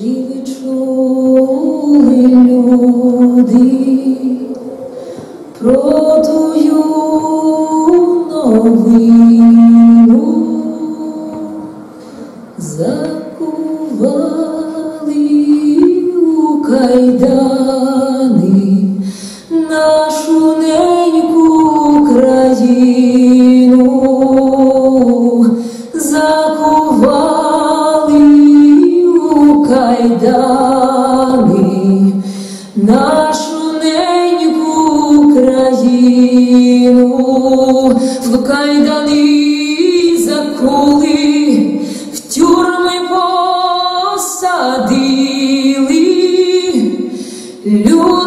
Чи ви чули люди про тую новину? Посадили, люд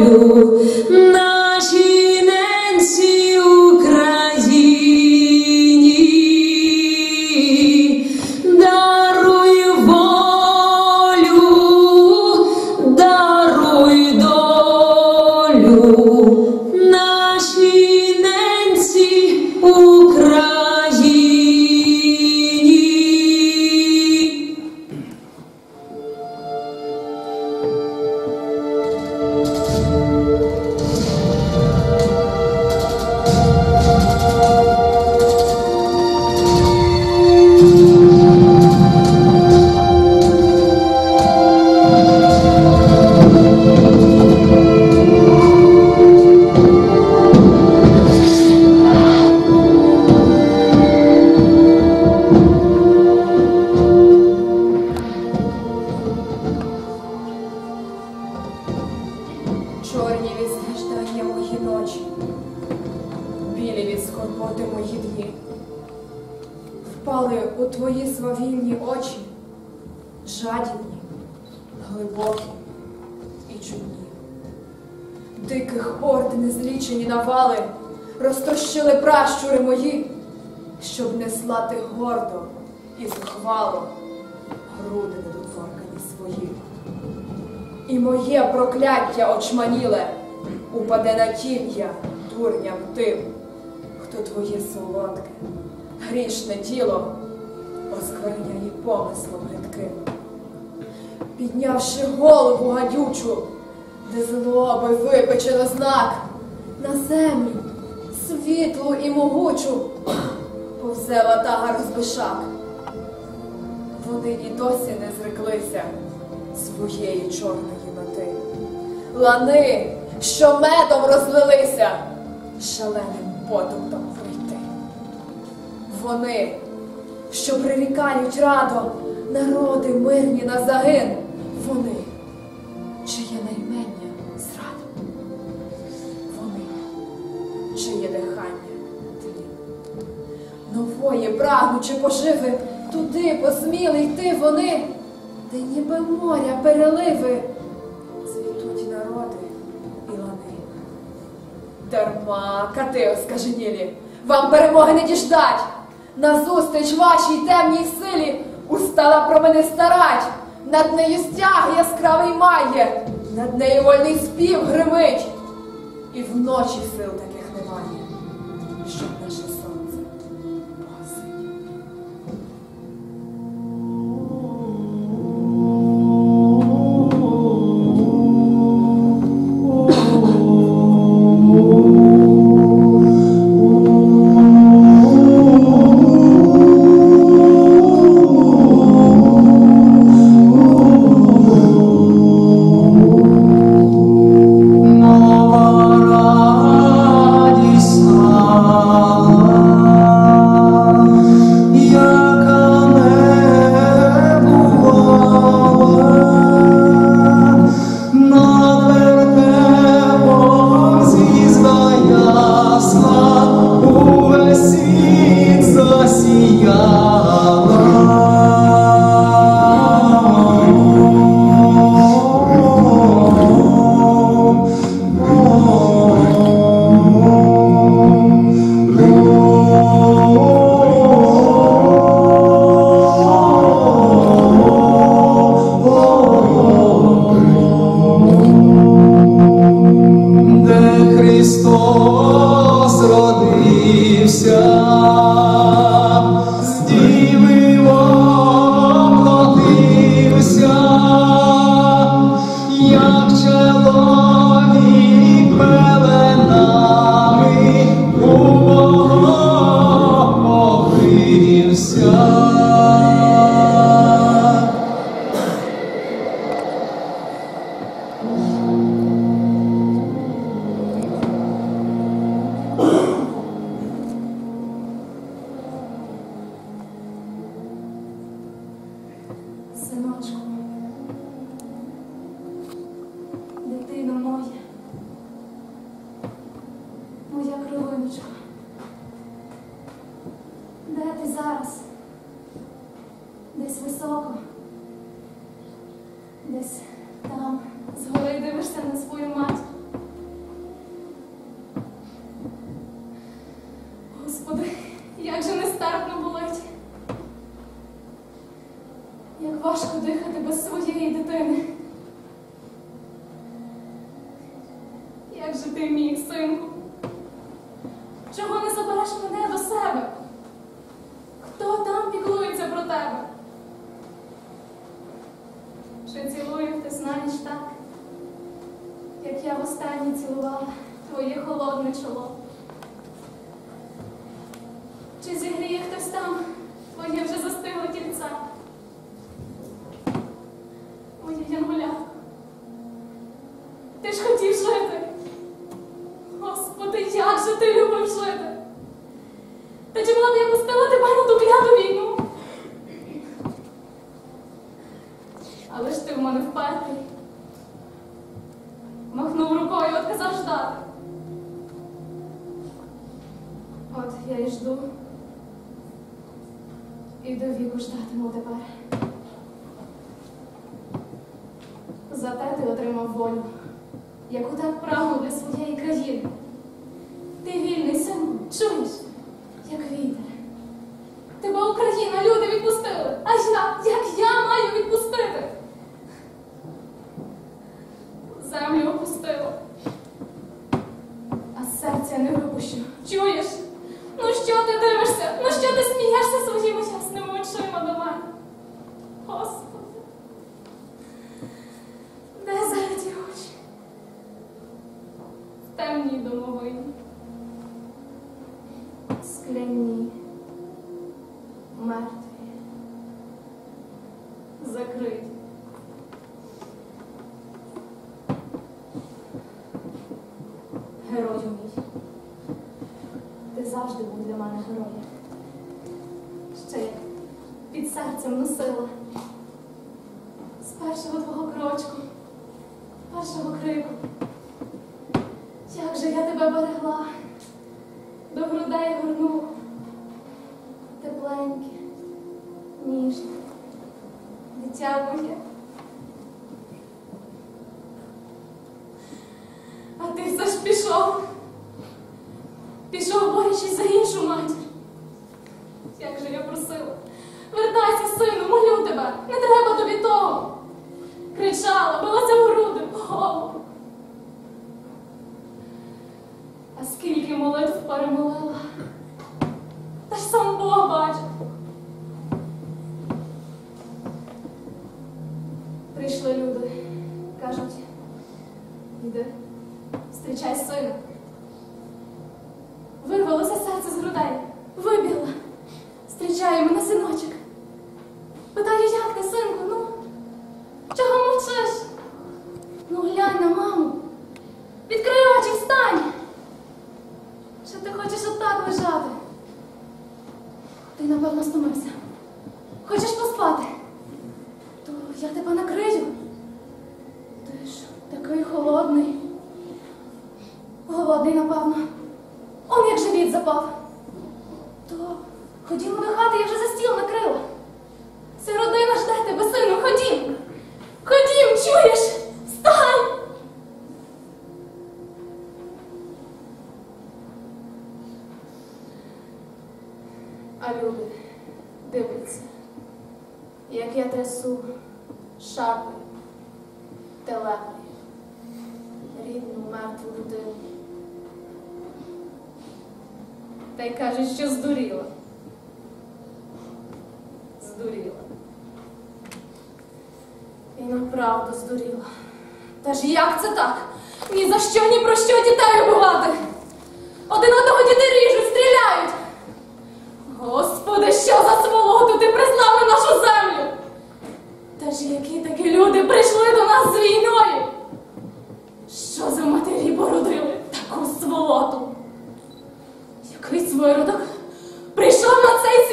долю прокляття очманіле упаде на тім'я дурням тим, хто твоє солодке, грішне тіло оскверняє помислом гидким. Піднявши голову гадючу, де злоби випечено знак на землю, світлу і могучу, повзе ватага розбишак. Вони і досі не зреклися своєї чорної. Лани, що медом розлилися, шаленим потоптом пройти. Вони, що прирікають радо народи мирні на загин, вони, чиє наймення зрада, вони, чиє дихання тлі. Нової, прагнучи поживи, туди посміли йти вони, де ніби моря переливи, Дарма, кати оскаженілі, вам перемоги не діждать. Назустріч вашій темній силі устала про мене старать. Над нею стяг яскравий має, над нею вольний спів гримить. І вночі сил таких немає, щоб наше Як важко дихати без своєї дитини. Як же ти, мій синку? Чого не забереш мене до себе? Хто там піклується про тебе? Чи цілую, ти знаєш так, як я в останній цілувала твоє холодне чоло? От я і жду. І до віку ждатиму тепер. за те ти отримав волю, яку так прагнув для своєї країни. Ти вільний. мертві, закриті. Герою мій, ти завжди був для мене героєм. Ще я під серцем носила. Ходімо до хати, я вже прийшли до нас з війною? Що за матері породили таку сволоту? Який свиродок прийшов на цей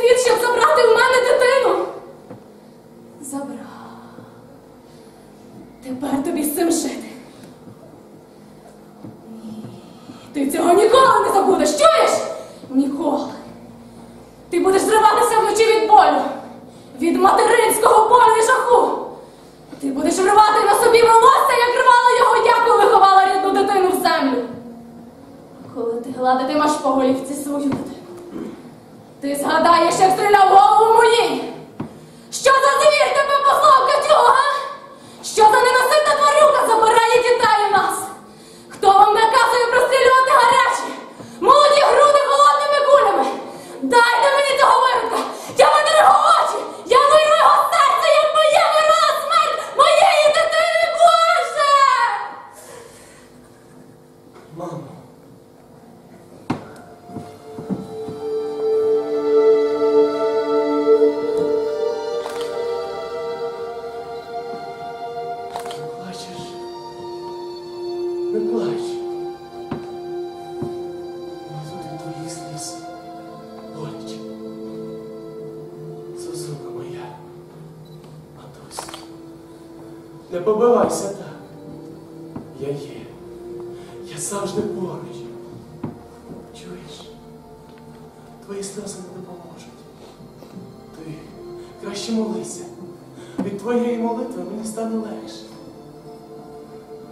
Від твоєї молитви мені стане легше.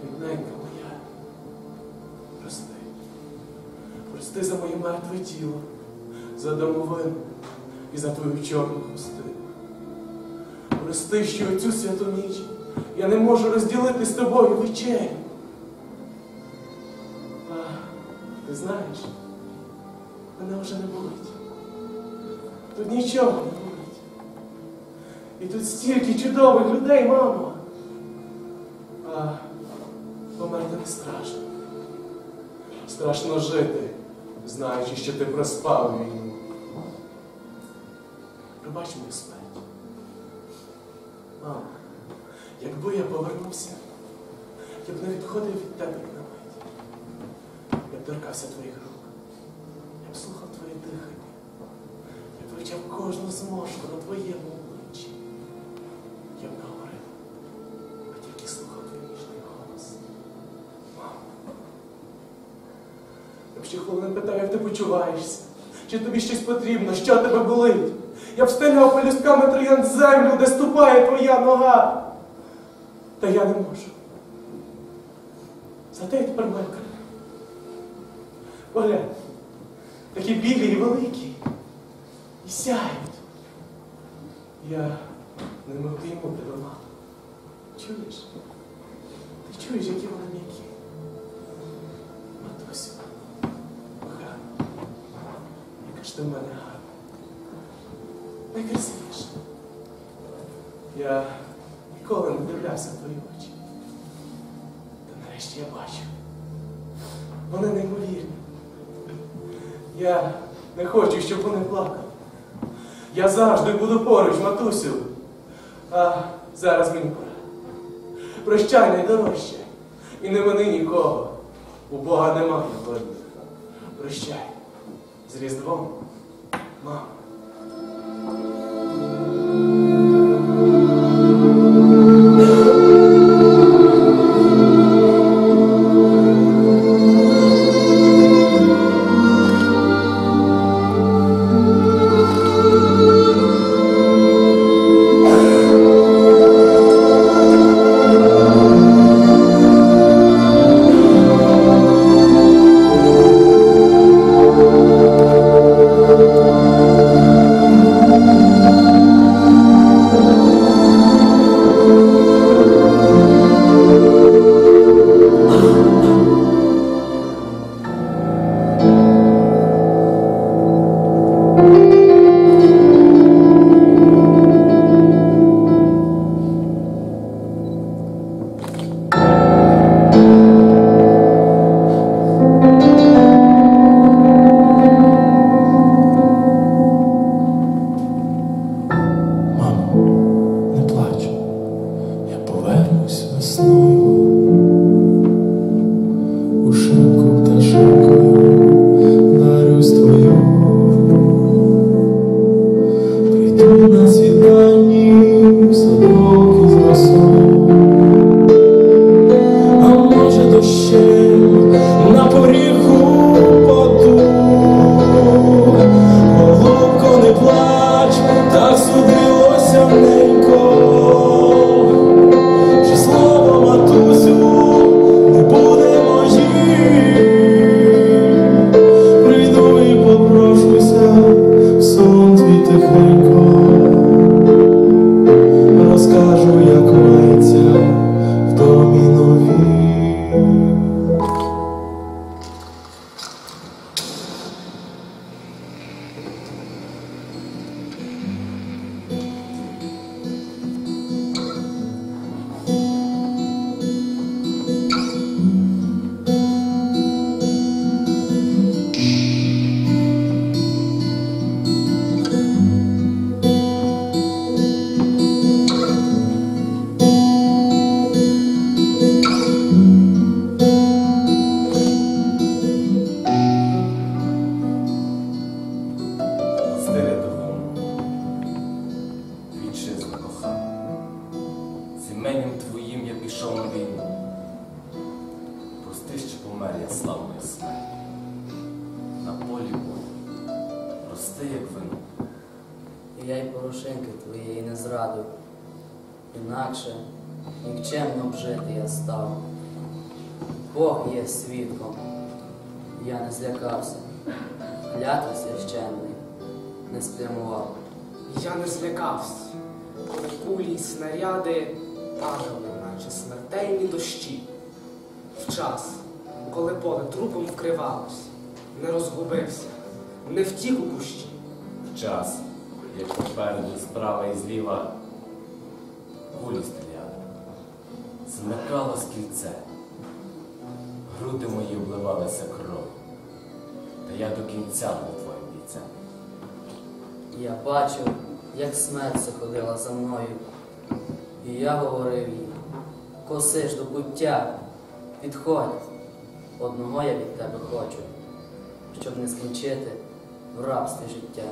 Рідненька моя. Прости. Прости за моє мертве тіло, за домовину і за твою чорну хустину. Прости, що у цю святу ніч я не можу розділити з тобою вечерю. А, ти знаєш, мене вже не болить. Тут нічого. І тут стільки чудових людей, мамо. А померти не страшно. Страшно жити, знаючи, що ти проспав війну. Пробач мою смерть. Мамо, якби я повернувся, я б не відходив від тебе на мить. Я б торкався твоїх рук. Я б слухав твоє дихання. Я б вивчав кожну зморшку на твоєму Хвилин питав, як ти почуваєшся. Чи тобі щось потрібно, що тебе болить? Я б стеляв пелюстками троян землю, де ступає твоя нога. Та я не можу. Найкрасивіша. Я ніколи не дивлявся твої очі. Та нарешті я бачу. Вони неймовірні. Я не хочу, щоб вони плакали. Я завжди буду поруч, матусю. А зараз мені пора. Прощай найдорожче. І не мини нікого. У Бога немає. Прощай. З Різдвом, мама. на світанні. Клятви священний не спрямував. Я не злякався, коли кулі й снаряди падали, наче смертельні дощі. В час, коли поле трупом вкривалось, не розгубився, не втік у кущі. В час, як попереду справа і зліва кулі стріляли. Змикало кільце. Груди мої обливалися кров. Та я до кінця був твоїм бійцем. Я бачив, як смерть заходила за мною. І я говорив їй, коси ж до пуття, підходь. Одного я від тебе хочу, щоб не скінчити в рабстві життя.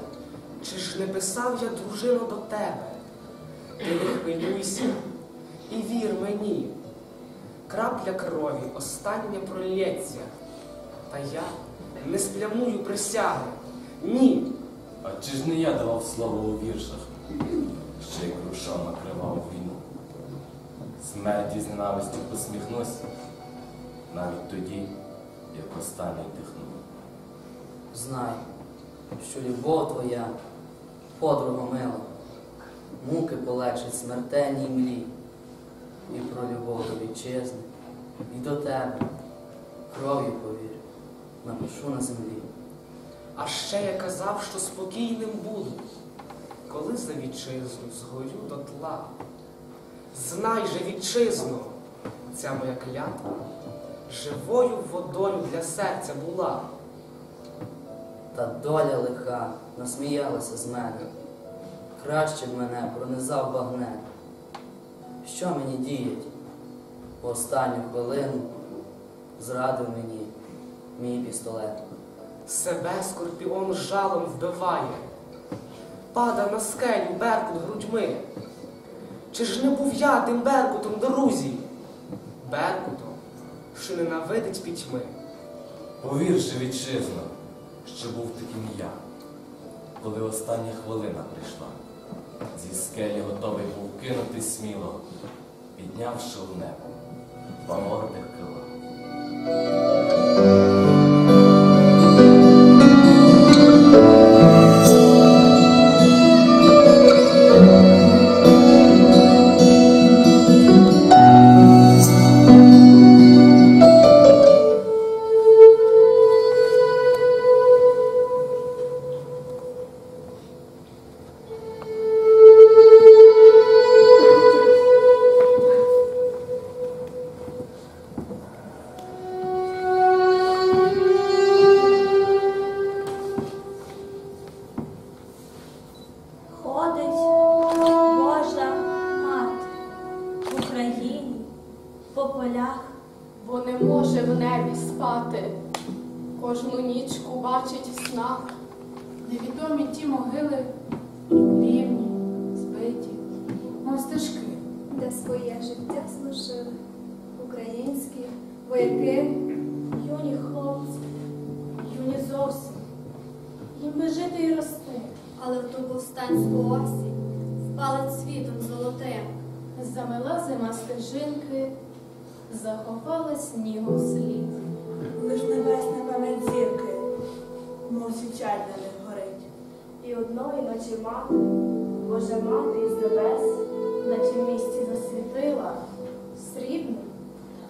Чи ж не писав я, дружино, до тебе? Ти не хвилюйся і вір мені. Крапля крові остання пролється, та я не сплямую присяги. Ні, А чи ж не я давав слово у віршах, ще й крушом накривав війну? Смерті з ненавистю посміхнусь, навіть тоді, як останній дихну. Знай, що любов твоя, подруга мила, муки полегшить смертельній млі. І про любов до вітчизни, і до тебе, кров'ю повір, напишу на землі. а ще я казав, що спокійним буду, коли за вітчизну згорю до тла. Знай же, вітчизно, ця моя клятва живою водою для серця була. Та доля лиха насміялася з мене. Краще б мене пронизав багнет. Що мені діять? В останню хвилину зрадив мені мій пістолет. Себе скорпіон жалом вбиває, пада на скелю беркут грудьми. Чи ж не був я тим беркутом, друзі? Беркутом, що ненавидить пітьми. Повір же, вітчизно, що був таким я, коли остання хвилина прийшла. Зі скелі готовий був кинути сміло, піднявши в небо два мордих крила. Їм би жити і рости, але в ту повстанську осінь впали світом золотим. Замела зима стежинки, заховала снігом слід. Лиш небесна пам'ять зірки, мов січаль на них горить. І одної ночі мати, Божа мати із небес, наче в місті засвітила срібний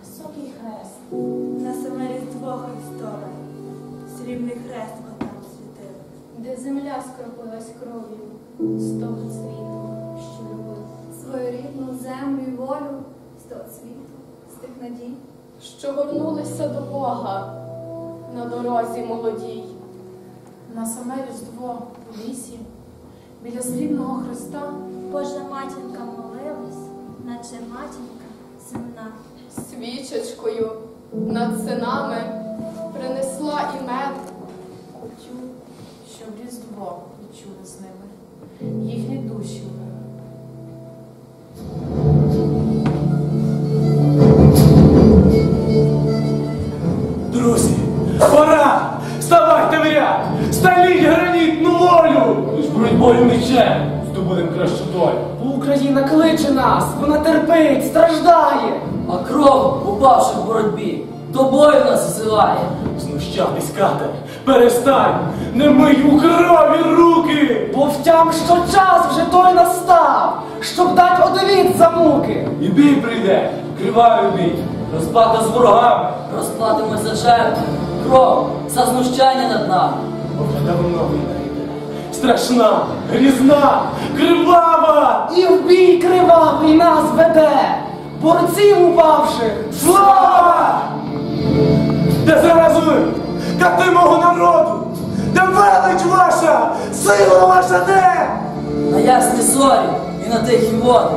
високий хрест. На саме різдво Христове, срібний хрест. Де земля скропилась кров'ю з того світу, що любив. Свою рідну землю і волю з того світу, з тих надій. що горнулися до Бога на дорозі молодій. На саме різдво у лісі, біля срібного хреста, Божа матінка молилась, наче матінка земна. Свічечкою над синами принесла і мед. Щоб різдво відчули з ними, їхні душі. Друзі, пора! Вставайте в ряд! Сталіть гранітну волю! тобою мечем здобудем кращу долю. Україна кличе нас, вона терпить, страждає. А кров, упавши в боротьбі, до бою нас зсилає. Знущатись, кате, перестань, не мий у крові руки, бо втям, що час вже той настав, щоб дать одовід за муки. І бій прийде, криваю бій, розплата з ворогами. Розплатимо за жертви, кров, за знущання над нами. Вже давно війна йде. Страшна, грізна, кривава! І в бій кривавий нас веде! Борців упавших! Слава! Де зараз ви? Кати мого народу! Де велич ваша? Сила ваша де? На ясні зорі і на тихі води.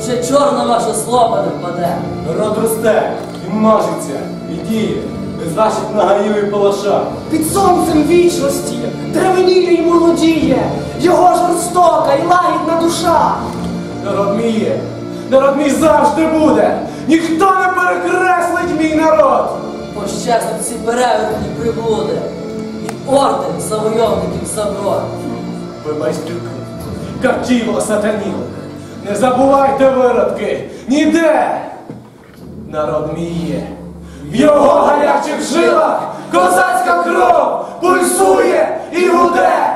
Вже чорна ваша слова не впаде. Народ росте, і множиться, і діє, без ваших нагаїв і палаша. Під сонцем вічності древеніє й молодіє, його жорстока й лагідна душа. Народ мій є, народ мій завжди буде, ніхто не перекреслить мій народ. Пощаснуть всі перевертні приблуди. І орден завойовників заброд. Ви майстрюки, картіво сатанілих, не забувайте виродки, ніде. Народ мій є, в його гарячих жилах козацька кров пульсує і гуде.